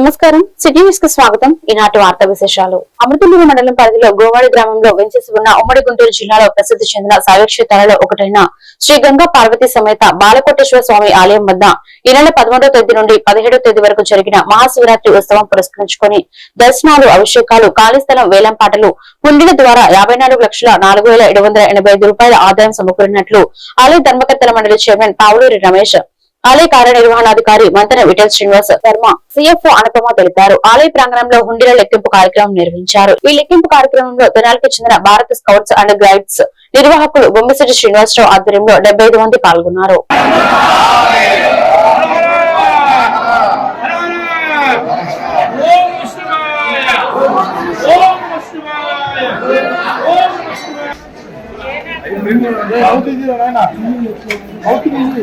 నమస్కారం. సిటీ న్యూస్కి స్వాగతం. ఈనాటి వార్తా విశేషాలు. అమృతపూర్ మండలం పరిధిలో గోవాడి గ్రామంలో వెంచేసి ఉన్న ఉమ్మడి గుంటూరు జిల్లాలో ప్రసిద్ధి చెందిన శైవక్షేత్రాలలో ఒకటైన శ్రీ గంగా పార్వతి సమేత బాలకోటేశ్వర స్వామి ఆలయం వద్ద ఈ నెల పదమూడవ తేదీ నుండి పదిహేడవ తేదీ వరకు జరిగిన మహాశివరాత్రి ఉత్సవం పురస్కరించుకుని దర్శనాలు అభిషేకాలు ఖాళీస్థలం వేలం పాటలు హుండీల ద్వారా యాభై నాలుగు లక్షల నాలుగు వేల ఏడు వందల ఎనభై ఐదు రూపాయల ఆదాయం సమకూరినట్లు ఆలయ ధర్మకర్తల మండలి చైర్మన్ పావులూరి రమేష్ ఆలయ కార్యనిర్వహణాధికారి మంతన విఠల్ శ్రీనివాస్ శర్మ సిఎఫ్ఓ అనుపమ తెలిపారు. ఆలయ ప్రాంగణంలో హుండీల లెక్కింపు కార్యక్రమం నిర్వహించారు. ఈ లెక్కింపు కార్యక్రమంలో తెనాలికి చెందిన భారత స్కౌట్స్ అండ్ గైడ్స్ నిర్వాహకులు బొమ్మిశెట్టి శ్రీనివాసరావు ఆధ్వర్యంలో డెబ్బై మంది పాల్గొన్నారు. అవుతుంది అవుతుంది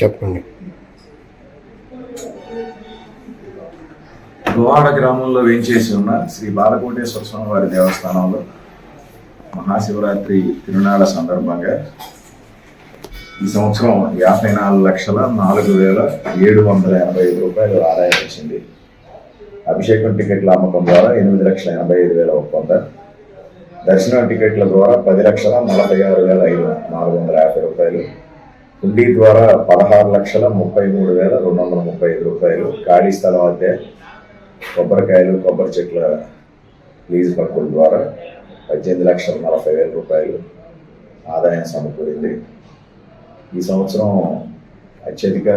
చెప్పండి. గువాడ గ్రామంలో వేంచేసి ఉన్న శ్రీ బాలకోటేశ్వర స్వామి వారి దేవస్థానంలో మహాశివరాత్రి తిరునాళ్ళ సందర్భంగా ఈ సంవత్సరం యాభై నాలుగు లక్షల నాలుగు వేల ఏడు వందల ఎనభై ఐదు రూపాయలు ఆదాయం వచ్చింది. అభిషేకం టికెట్ల అమ్మకం ద్వారా ఎనిమిది లక్షల ఎనభై ఐదు వేల ఒప్పంద దర్శనం టికెట్ల ద్వారా పది లక్షల నలభై ఆరు వేల ఐదు నాలుగు వందల యాభై రూపాయలు. హుండీ ద్వారా పదహారు లక్షల ముప్పై మూడు వేల రెండు వందల ముప్పై ఐదు రూపాయలు. ఖాళీ స్థలం అయితే కొబ్బరికాయలు కొబ్బరి చెట్ల లీజు పక్కుల ద్వారా పద్దెనిమిది లక్షల నలభై వేల రూపాయలు ఆదాయం సమకూరింది. ఈ సంవత్సరం అత్యధిక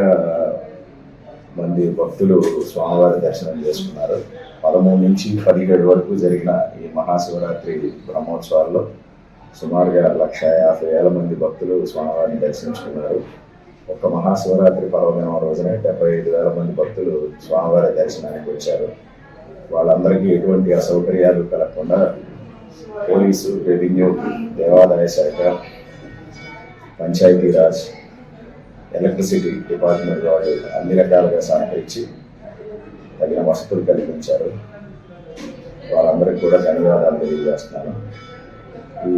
మంది భక్తులు స్వామివారి దర్శనం చేసుకున్నారు. పదమూడు నుంచి పదిహేడు వరకు జరిగిన ఈ మహాశివరాత్రి బ్రహ్మోత్సవాల్లో సుమారుగా లక్ష యాభై వేల మంది భక్తులు స్వామివారిని దర్శించుకున్నారు. ఒక మహాశివరాత్రి పర్వదినం రోజున డెబ్బై ఐదు వేల మంది భక్తులు స్వామివారి దర్శనానికి వచ్చారు. వాళ్ళందరికీ ఎటువంటి అసౌకర్యాలు కలగకుండా పోలీసు రెవెన్యూ దేవాదాయ శాఖ పంచాయతీరాజ్ ఎలక్ట్రిసిటీ డిపార్ట్మెంట్ వాళ్ళు అన్ని రకాలుగా సహకరించి తగిన వసతులు కల్పించారు. వాళ్ళందరికీ కూడా ధన్యవాదాలు తెలియజేస్తున్నాను. ఈ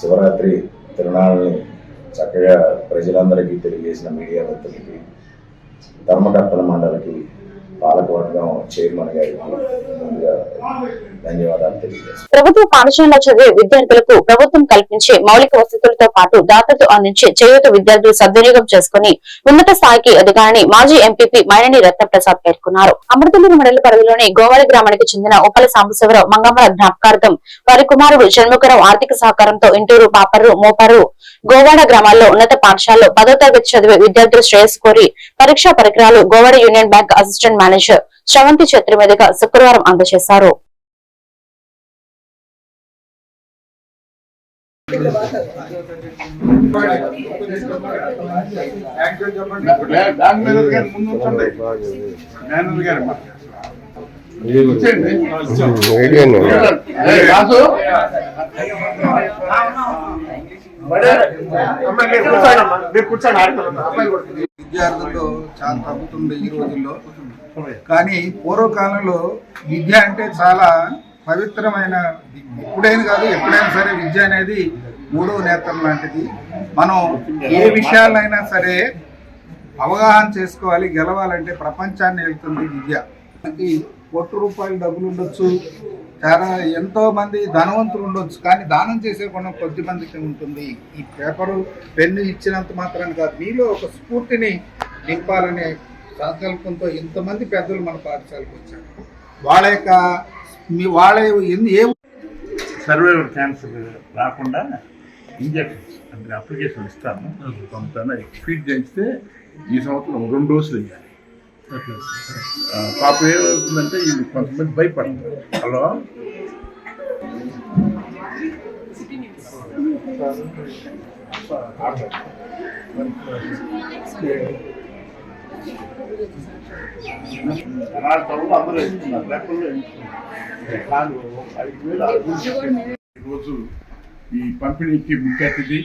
శివరాత్రి తిరునాళ్ళని చక్కగా ప్రజలందరికీ తెలియజేసిన మీడియా మిత్రులకి ధర్మకర్తల మండలికి పాలకవర్గం చైర్మన్ గారికి ముందుగా ధన్యవాదాలు తెలియజేస్తాను ప్రభుత్వ పాఠశాలలో చదివే విద్యార్థులకు ప్రభుత్వం కల్పించే మౌలిక వసతులతో పాటు దాతలు అందించే చేయూత విద్యార్థులు సద్వినియోగం చేసుకుని ఉన్నత స్థాయికి ఎదగాలని మాజీ ఎంపీపీ మైనని రత్నప్రసాద్ పేర్కొన్నారు. అమృతలూరు మండల పరిధిలోని గోవాలి గ్రామానికి చెందిన ఉపల సాంబశివరావు మంగమ్మల జ్ఞాపకార్థం వారి కుమారుడు షణ్ముఖరావు ఆర్థిక సహకారంతో ఇంటూరు పాపర్రు మోపర్రు గోవాడ గ్రామాల్లో ఉన్నత పాఠశాలలో పదో తరగతి చదివే విద్యార్థులు శ్రేయస్ కోరి పరీక్షా పరికరాలు Govada union bank assistant manager Sravanthi చేతుల మీదుగా శుక్రవారం అందజేశారు. బ్యాంక్ విద్యార్థుల్లో చాలా తగ్గుతుంది ఈ రోజుల్లో. కానీ పూర్వకాలంలో విద్య అంటే చాలా పవిత్రమైన ఎప్పుడైనా కాదు ఎప్పుడైనా సరే విద్య అనేది మూడవ నేత్రం లాంటిది. మనం ఏ విషయాలైనా సరే అవగాహన చేసుకోవాలి గెలవాలంటే ప్రపంచాన్ని వెళ్తుంది విద్య. కోట్ల రూపాయలు డబ్బులు ఉండొచ్చు. చాలా ఎంతో మంది ధనవంతులు ఉండొచ్చు. కానీ దానం చేసే గుణం కొద్ది మందికి ఉంటుంది. ఈ పేపరు పెన్ను ఇచ్చినంత మాత్రాన్ని కాదు. మీలో ఒక స్ఫూర్తిని నింపాలనే సంకల్పంతో ఇంతమంది పెద్దలు మన పాఠశాలకు వచ్చారు. వాళ్ళ యొక్క మీ వాళ్ళ ఎన్ని ఏ సర్వైవర్ క్యాన్సర్ రాకుండా ఇంజక్షన్స్ అంటే అప్లికేషన్ ఇస్తాను. పంపుతాను. ఫీడ్ చేస్తే ఈ సంవత్సరం రెండు డోసులు ఆ, పాపం ఏమవుతుందంటే ఇది కొంతమంది భయపడతారు. హలో? ఈరోజు ఈ పంపిణీకి ముఖ్య అతిథి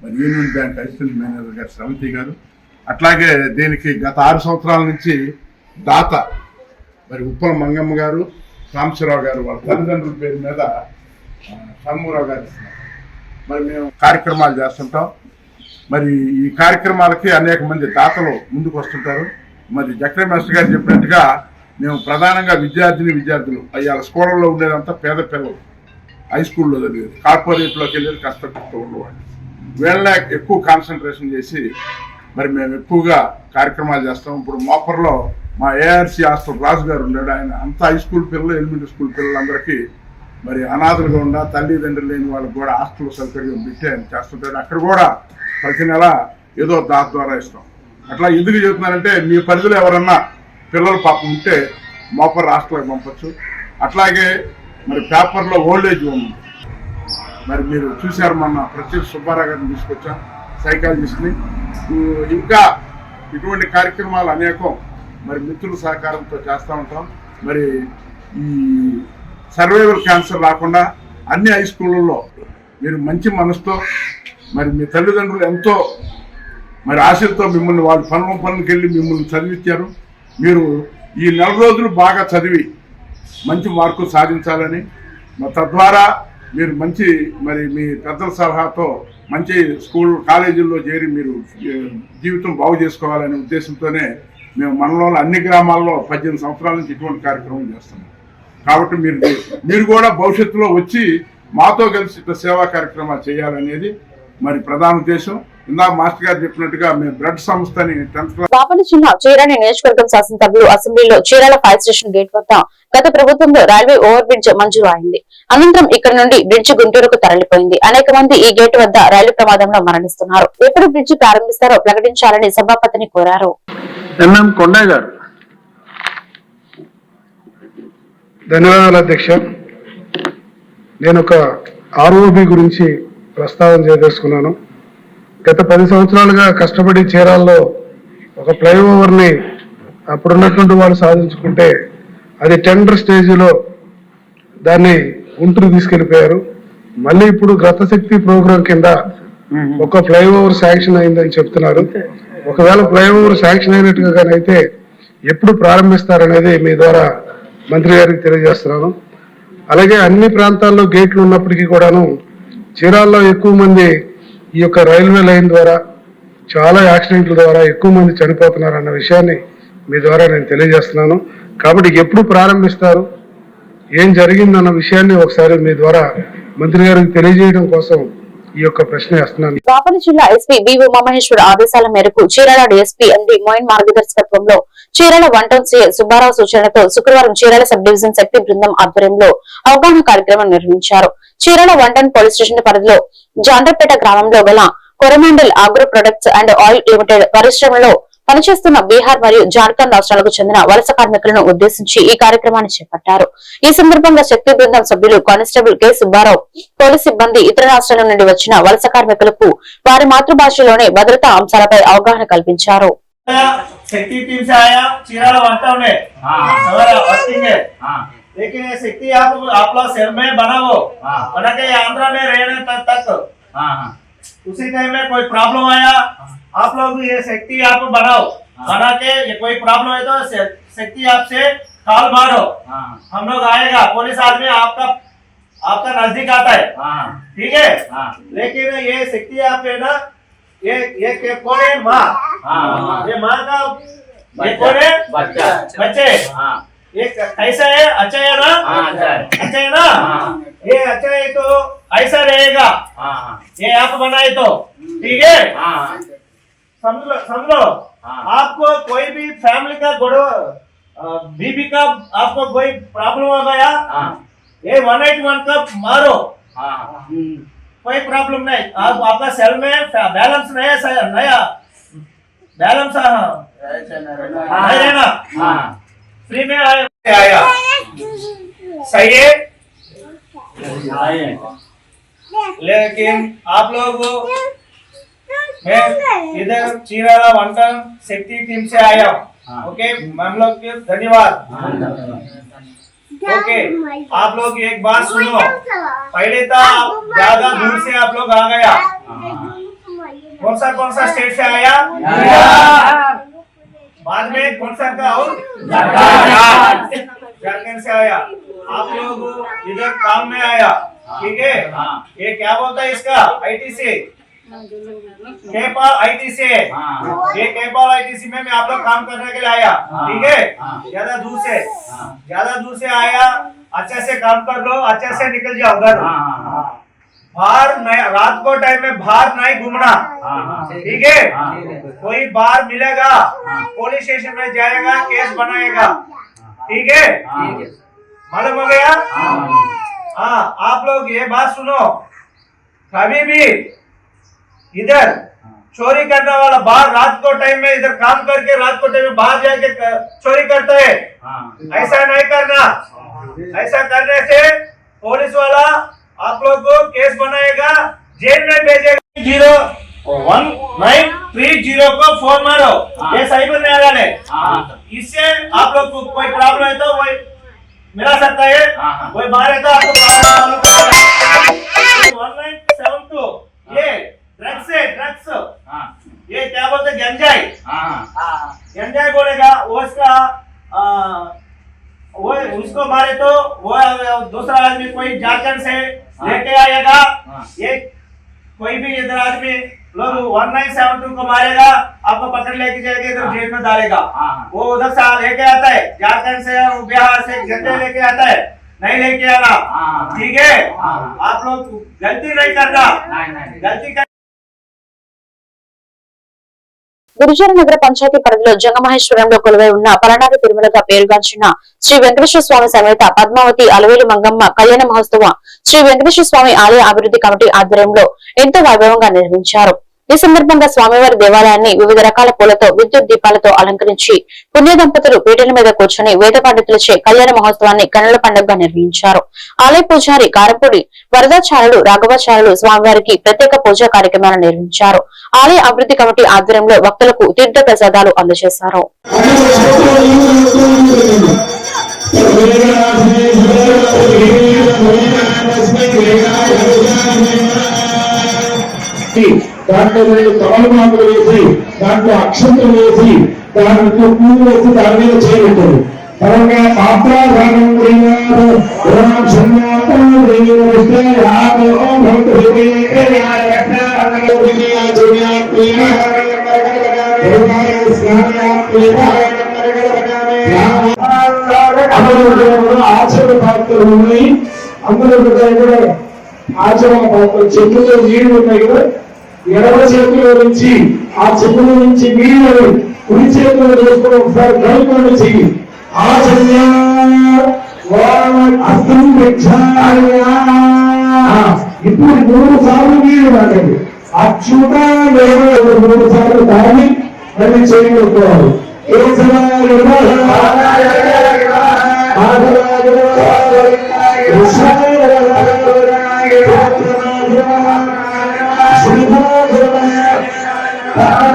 మరి యూనియన్ బ్యాంక్ అసిస్టెంట్ మేనేజర్ గారు శ్రవంతి గారు అట్లాగే దీనికి గత ఆరు సంవత్సరాల నుంచి దాత మరి ఉప్పల మంగమ్మ గారు సాంబశివరావు గారు వాళ్ళ తల్లిదండ్రుల పేరు మీద ఆ, గారు మరి మేము కార్యక్రమాలు చేస్తుంటాం. మరి ఈ కార్యక్రమాలకి అనేక మంది దాతలు ముందుకు వస్తుంటారు. మరి జక్రే మాస్టర్ గారు చెప్పినట్టుగా మేము ప్రధానంగా విద్యార్థిని విద్యార్థులు. అయ్యాల స్కూళ్ళలో ఉండేదంతా పేద పిల్లలు. హై స్కూల్లో చదివేది. కార్పొరేట్లోకి వెళ్ళేది కష్టపడుతూ ఉండేవాళ్ళు. వీళ్ళ ఎక్కువ కాన్సన్ట్రేషన్ చేసి మరి మేము ఎక్కువగా కార్యక్రమాలు చేస్తాం. ఇప్పుడు మోపర్లో మా ఏఆర్సీ హాస్టల్ రాజు గారు ఉన్నాడు. ఆయన అంత హై స్కూల్ పిల్లలు ఎలిమెంటరీ స్కూల్ పిల్లలందరికీ మరి అనాథలుగా ఉన్న తల్లిదండ్రులు లేని వాళ్ళకి కూడా హాస్టల్ సౌకర్యం పెట్టి ఆయన చేస్తుంటాడు. అక్కడ కూడా ప్రతి నెల ఏదో దాత ద్వారా ఇస్తాం. అట్లా ఎందుకు చెప్తున్నానంటే మీ పరిధిలో ఎవరన్నా పిల్లలు పాపం ఉంటే మోపర్ హాస్టల్కి పంపొచ్చు. అట్లాగే మరి పేపర్లో ఓల్డ్ ఏజ్ హోమ్ ఉంది. మరి మీరు చూశారు మొన్న ప్రత్యేక సుబ్బారావు గారిని తీసుకొచ్చాం. సైకాలజిస్ట్ని. ఇంకా ఇటువంటి కార్యక్రమాలు అనేకం మరి మిత్రుల సహకారంతో చేస్తూ ఉంటాం. మరి ఈ సర్వైవల్ క్యాన్సర్ రాకుండా అన్ని హై స్కూళ్ళల్లో మీరు మంచి మనసుతో మరి మీ తల్లిదండ్రులు ఎంతో మరి ఆశలతో మిమ్మల్ని వాళ్ళు పనుల పనులకు వెళ్ళి మిమ్మల్ని చదివించారు మీరు ఈ నెల రోజులు బాగా చదివి మంచి మార్కులు సాధించాలని. తద్వారా మీరు మంచి మరి మీ పెద్దల సలహాతో మంచి స్కూల్ కాలేజీల్లో చేరి మీరు జీవితం బాగు చేసుకోవాలనే ఉద్దేశంతోనే మేము మనలో అన్ని గ్రామాల్లో పద్దెనిమిది సంవత్సరాల నుంచి ఇటువంటి కార్యక్రమం చేస్తున్నాం. కాబట్టి మీరు మీరు కూడా భవిష్యత్తులో వచ్చి మాతో కలిసి ఇట్లా సేవా కార్యక్రమాలు చేయాలనేది మరి ప్రధాన ఉద్దేశం ఇందాక మాస్టర్ గారు చెప్పినట్టుగా మేము బ్లడ్ సంస్థని టెన్త్ క్లాస్ బాపట్ల జిల్లా చీరాల నియోజకవర్గం శాసనసభ్యులు అసెంబ్లీలో చీరాల ఫైర్ స్టేషన్ గేట్ వద్ద గత ప్రభుత్వంలో రైల్వే ఓవర్ బ్రిడ్జ్ మంజూరు అయింది అనంతరం ఇక్కడ నుండి బ్రిడ్జ్ గుంటూరుకు తరలిపోయింది. అనేక మంది ఈ గేట్ వద్ద రైలు ప్రమాదంలో మరణిస్తున్నారు. ఎప్పుడు బ్రిడ్జ్ ప్రారంభిస్తారో ప్రకటించాలని సభాపతిని కోరారు. ఎన్ఎం కొండయ్య గారు. ధన్యవాదాలు అధ్యక్ష. నేను ఒక ఆర్ఓబి గురించి ప్రస్తావన చేయదలుచుకున్నాను గత పది సంవత్సరాలుగా కష్టపడి చీరాల్లో ఒక ఫ్లైఓవర్ని అప్పుడున్నటువంటి వాళ్ళు సాధించుకుంటే అది టెండర్ స్టేజ్లో దాన్ని గుంటూరు తీసుకెళ్ళిపోయారు మళ్ళీ ఇప్పుడు గతశక్తి ప్రోగ్రాం కింద ఒక ఫ్లైఓవర్ శాంక్షన్ అయిందని చెప్తున్నారు. ఒకవేళ ఫ్లైఓవర్ శాంక్షన్ అయినట్టుగానైతే ఎప్పుడు ప్రారంభిస్తారనేది మీ ద్వారా మంత్రి గారికి తెలియజేస్తున్నాను. అలాగే అన్ని ప్రాంతాల్లో గేట్లు ఉన్నప్పటికీ కూడాను చీరాల్లో ఎక్కువ మంది ఈ యొక్క రైల్వే లైన్ ద్వారా చాలా యాక్సిడెంట్ల ద్వారా ఎక్కువ మంది చనిపోతున్నారు అన్న విషయాన్ని మీ ద్వారా నేను తెలియజేస్తున్నాను. కాబట్టి ఎప్పుడు ప్రారంభిస్తారు? ఏం జరిగిందన్న విషయాన్ని ఒకసారి మీ ద్వారా మంత్రి గారికి తెలియజేయడం కోసం ఈ యొక్క ప్రశ్న వేస్తున్నాను. బాపట్ల జిల్లా ఎస్పీ వి ఉమామహేశ్వర్ ఆదేశాల మేరకు Chirala DSP MD Moin మార్గదర్శకత్వంలో Chirala one town CA Subbarao సూచనతో శుక్రవారం చీరాల సబ్ డివిజన్ శక్తి బృందం ఆధ్వర్యంలో అవగాహన కార్యక్రమం నిర్వహించారు. Chirala one town police station పరిధిలో జాండ్రపేట గ్రామంలో గల Coromandel agro products and oil limited పరిశ్రమలో పనిచేస్తున్న బీహార్ మరియు జార్ఖండ్ రాష్ట్రాలకు చెందిన వలస కార్మికులను ఉద్దేశించి ఈ కార్యక్రమాన్ని చేపట్టారు ఈ సందర్భంగా శక్తి బృందం సభ్యులు కానిస్టేబుల్ కె సుబ్బారావు పోలీస్ సిబ్బంది ఇతర రాష్ట్రాల నుండి వచ్చిన వలస కార్మికులకు వారి మాతృభాషలోనే భద్రతా అంశాలపై అవగాహన కల్పించారు शक्ति टीम से आया चिराला वाटा में हमारा वर्किंग है लेकिन ये शक्ति आप आप लोग शहर में बनाओ बना के आंध्रा में रहने तक तक उसी टाइम में कोई प्रॉब्लम आया आप लोग ये शक्ति आप बनाओ बना के ये कोई प्रॉब्लम है तो शक्ति आपसे कॉल मारो। हम लोग आएगा पुलिस आदमी आपका आपका नज़दीक आता है। ठीक है? लेकिन ये शक्ति आप है ना ये ये के- कौन है? माँ। ये माँ का ये कौन है? बच्चा। बच्चे। ये कैसा है? अच्छा है ना? अच्छा है। ना? ये अच्छा है तो ऐसा रहेगा। ये आप बनाए तो। ठीक है। समझ लो समझ लो। आपको कोई भी फैमिली का गुड़ो बीबी का आपको कोई प्रॉब्लम हो गया ये वन एट वन का मारो। कोई प्रॉब्लम नहीं। आप आपका सेल में बैलेंस नया सा- नया। बैलेंस नहीं रहना। फ्री में आया आया। सही है। लेकिन आप लोग इधर चीराला वंटन शक्ति टीम से आया। ओके? हम लोग के धन्यवाद। ओके? आप लोग एक बात सुनो। पहले तो ज़्यादा दूर से आप लोग आ गया। कौन सा कौन सा स्टेट से आया? बाद में कौन सा का और? झारखंड से आया। आप लोग इधर काम में आया। ठीक है? ये क्या बोलता है इसका? आईटी से। केपाल आईटी से ये केपाल आईटीसी में मैं आप लोग काम करने के लिए आया। ठीक है? ज़्यादा दूर से। ज़्यादा दूर से आया अच्छे से काम कर लो अच्छे से निकल जाओ घर। बाहर नहीं रात को टाइम में बाहर नहीं घूमना। ठीक है? कोई बाहर मिलेगा पुलिस स्टेशन में जाएगा केस बनाएगा। ठीक है? मालूम हो गया? हाँ आप लोग ये बात सुनो। कभी भी इधर चोरी करने वाला बाहर रात को टाइम में इधर काम करके रात को टाइम में बाहर जाके चोरी करता है। ऐसा नहीं करना। ऐसा करने से पुलिस वाला आप लोग को केस बनाएगा जेल में भेजेगा। Zero one nine three zero को फ़ोन मारो। ये साइबर न्यायालय है। इससे आप लोग को कोई प्रॉब्लम है तो वही मिला सकता है। कोई मारे तो आपको वन नाइन सेवन टू। ये ड्रग्स है ड्रग्स ये क्या बोलते हैं? गंजाई गंजाई बोलेगा वो उसका आ, वो उसको मारे तो वो दूसरा आदमी कोई झारखंड से लेके आएगा। ये कोई भी इधर आदमी लोग वन नाइन सेवन टू को मारेगा आपको पकड़ लेके जाएगा इधर जेल में डालेगा। वो उधर से लेके आता है। झारखंड से और बिहार से गंजे लेके आता है। नहीं लेके आना। ठीक है? आप लोग गलती नहीं करना। गलती कर గురుజన నగర పంచాయతీ పరిధిలో జంగమహేశ్వరంలో కొలువై ఉన్న పలనాడు తిరుమలగా పేరుగాంచిన శ్రీ వెంకటేశ్వర స్వామి సమేత పద్మావతి అలవేలి మంగమ్మ కళ్యాణ మహోత్సవ శ్రీ వెంకటేశ్వర స్వామి ఆలయ అభివృద్ధి కమిటీ ఆధ్వర్యంలో ఎంతో వైభవంగా నిర్వహించారు. ఈ సందర్భంగా స్వామివారి దేవాలయాన్ని వివిధ రకాల పూలతో విద్యుత్ దీపాలతో అలంకరించి పుణ్య దంపతులు పీటల మీద కూర్చొని వేద పండితులచే కళ్యాణ మహోత్సవాన్ని కన్నుల పండుగగా నిర్వహించారు. ఆలయ పూజారి కారపూడి వరదాచారులు రాఘవాచారులు స్వామివారికి ప్రత్యేక పూజా కార్యక్రమాలు నిర్వహించారు. ఆలయ అభివృద్ధి కమిటీ ఆధ్వర్యంలో భక్తులకు తీర్థ ప్రసాదాలు అందజేశారు. దాంట్లో రెండు తమలపాకులు వేసి దాంట్లో అక్షంతలు వేసి దాంట్లో పూలు వేసి దాని మీద చేయబెట్టారు. పరంగా ఆచరణ పాత్రలు ఉన్నాయి. అందులో కూడా ఆచరణ పాత్రలు చెట్టులో నీళ్ళు ఉన్నాయి కదా. ఎడమ చేతిలో నుంచి ఆ చెప్పుల నుంచి నీళ్ళను కుడి చేతిలో చేసుకుని ఒకసారి కలుపుకొని చెయ్యి ఆచరణ అర్థం ఇప్పుడు మూడు సార్లు నీళ్ళు తాగండి. అచ్యుత మూడు సార్లు తాగి మళ్ళీ చేయగలుగుతారు సమయంలో Yeah.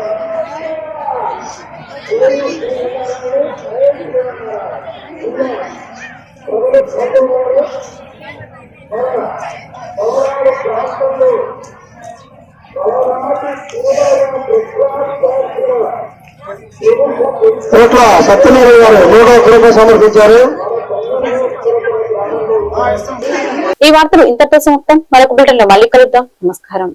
సత్యనారాయణ గారు మూడో కృప సమర్పించారు. ఈ వార్తలు ఇంతటితో సమాప్తం. మరొక బిడ్డలో మళ్ళీ కలుద్దాం. నమస్కారం.